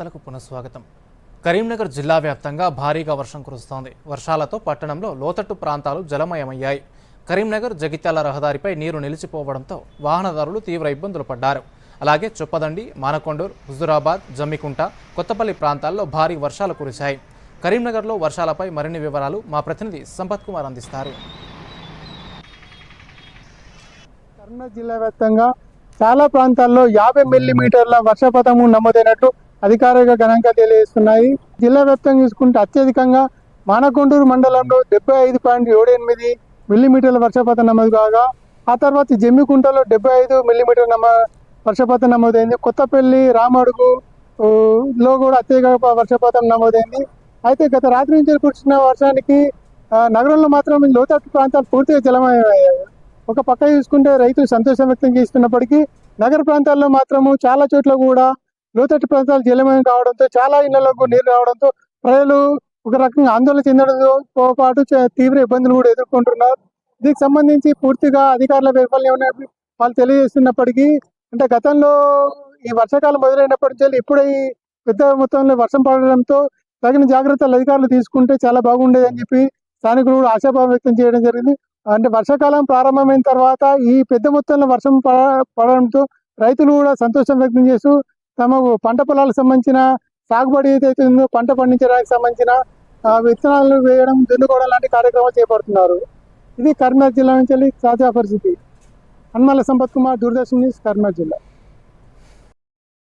వార్తలకు పునఃస్వాగతం. కరీంనగర్ జిల్లా వ్యాప్తంగా భారీగా వర్షం కురుస్తోంది. వర్షాలతో పట్టణంలో లోతట్టు ప్రాంతాలు జలమయమయ్యాయి. కరీంనగర్ జగిత్యాల రహదారిపై నీరు నిలిచిపోవడంతో వాహనదారులు తీవ్ర ఇబ్బందులు పడ్డారు. అలాగే చొప్పదండి మానకొండూర్ హుజురాబాద్ జమ్మికుంట కొత్తపల్లి ప్రాంతాల్లో భారీ వర్షాలు కురిశాయి. కరీంనగర్లో వర్షాలపై మరిన్ని వివరాలు మా ప్రతినిధి సంపత్ కుమార్ అందిస్తారు. కరీంనగర్ జిల్లా వ్యాప్తంగా చాలా ప్రాంతాల్లో యాభై మిల్లీమీటర్ల వర్షపాతము నమోదైనట్టు అధికారిక గణాంకాలు తెలియజేస్తున్నాయి. జిల్లా వ్యాప్తంగా చూసుకుంటే అత్యధికంగా మానకొండూరు మండలంలో డెబ్బై ఐదు పాయింట్ ఏడు ఎనిమిది మిల్లీమీటర్ల వర్షపాతం నమోదు కాగా ఆ తర్వాత జమ్మికుంటలో డెబ్బై ఐదు మిల్లీమీటర్ నమ వర్షపాతం నమోదైంది. కొత్తపల్లి రామడుగు లో కూడా అత్యధిక వర్షపాతం నమోదైంది. అయితే గత రాత్రి నుంచి కురిసిన వర్షానికి నగరంలో మాత్రం లోతట్టు ప్రాంతాలు పూర్తిగా జలమయమయ్యాయి. ఒక పక్క చూసుకుంటే రైతులు సంతోషం వ్యక్తం చేస్తున్నప్పటికీ నగర ప్రాంతాల్లో మాత్రము చాలా చోట్ల కూడా లోతట్టు ప్రాంతాలు జలమయం కావడంతో చాలా ఇళ్ళలోకి నీరు రావడంతో ప్రజలు ఒక రకంగా ఆందోళన చెందడంతో పాటు తీవ్ర ఇబ్బందులు కూడా ఎదుర్కొంటున్నారు. దీనికి సంబంధించి పూర్తిగా అధికారుల వైఫల్యం వాళ్ళు తెలియజేస్తున్నప్పటికీ అంటే గతంలో ఈ వర్షాకాలం మొదలైనప్పటి నుంచి ఇప్పుడే ఈ పెద్ద మొత్తంలో వర్షం పడడంతో తగిన జాగ్రత్తలు అధికారులు తీసుకుంటే చాలా బాగుండేది అని చెప్పి స్థానికులు కూడా ఆశాభావం వ్యక్తం చేయడం జరిగింది. అంటే వర్షాకాలం ప్రారంభమైన తర్వాత ఈ పెద్ద మొత్తంలో వర్షం పడ- పడడంతో రైతులు కూడా సంతోషం వ్యక్తం చేస్తూ తమకు పంట పొలాలకు సంబంధించిన సాగుబడి ఏదైతే ఉందో పంట పండించడానికి సంబంధించిన విత్తనాలు వేయడం దున్నుకోవడం లాంటి కార్యక్రమాలు చేపడుతున్నారు. ఇది కరీంనగర్ జిల్లా నుంచి తాజా పరిస్థితి. హన్మల సంపత్ కుమార్ దూరదర్శన్ న్యూస్ కరీంనగర్ జిల్లా.